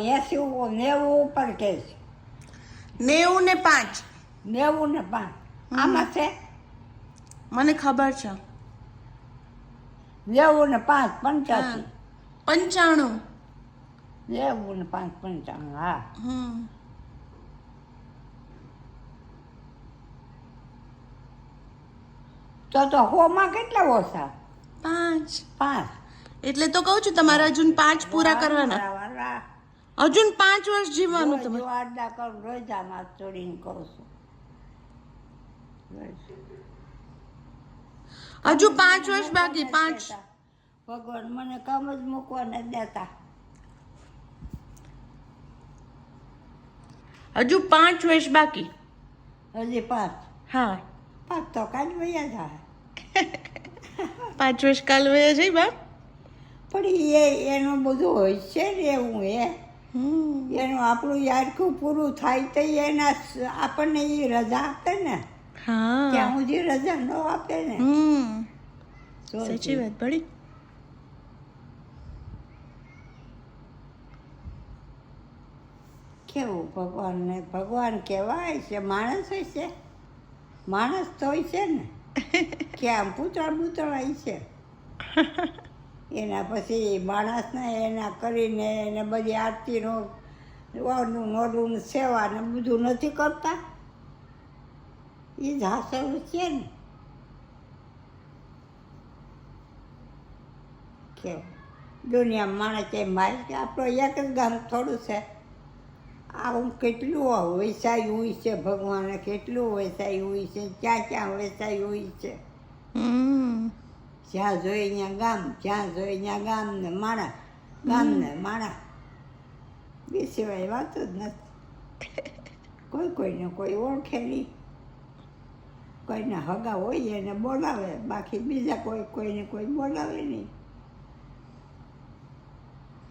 એસી નેવું ઉપર કે છે. નેવું ને પાંચ. નેવું ને પાંચ. આમાં છે? મને ખબર છે. નેવું ને પાંચ પંચ્યાસી. પંચાણું. નેવું ને પાંચ પંચાણું હા. તો તો હોમાં કેટલા ઓછા? પાંચ. પાંચ. એટલે તો કહું છું તમારે હજુ પાંચ પૂરા કરવાના. હજુ પાંચ વર્ષ જીવવાનું તમે વારડા કરું રોજ આમાં ચોરીને કરું છું. હજુ પાંચ વર્ષ બાકી પાંચ. ભગવાન મને કામ જ મૂકવા ન દેતા. હજુ પાંચ વર્ષ બાકી. હજી પાંચ? હા. પાંચ તો કાલ વયા જાય. પાંચ વર્ષ કાલ વયા જઈ બા પણ એ એનું બધું હોય છે ને એવું એ એનું આપણું યાડકું પૂરું થાય તો એના આપણને એ રજા આપે ને. ત્યાં સુધી રજા ન આપે ને. સાચી વાત પડી. કેવું ભગવાનને? ભગવાન કહેવાય છે માણસ હોય છે. માણસ તો હોય છે ને. કે આમ પૂતળા પૂતળા હોય છે. એના પછી માણસને એના કરીને એને બધી આરતીનું, ઓનું નોડું સેવા ને બધું નથી કરતા. એ જ હાસલ છે ને. કે દુનિયામાં માણસ એ માય કે આપણો એક જ ગામ થોડું છે. આવું કેટલું વૈસાયું હોય છે, ભગવાને કેટલું વૈસાયું હોય છે, ક્યાં ક્યાં વૈસાયું હોય છે. હમ. જ્યાં જોઈએ ત્યાં ગામ જ્યાં જોઈ ત્યાં ગામ ને માણા ગામ ને માણા બે સિવાય વાત જ નથી. કોઈ કોઈને કોઈ ઓળખે નહીં. કોઈને હગા હોય એને બોલાવે બાકી બીજા કોઈ કોઈને કોઈ બોલાવે નહીં.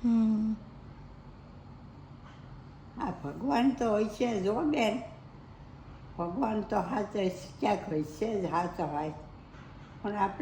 હમ. આ ભગવાન તો હોય છે જો બેન. ભગવાન તો હાથે ક્યાંક હોય છે જ હાથ હોય. પણ આપણે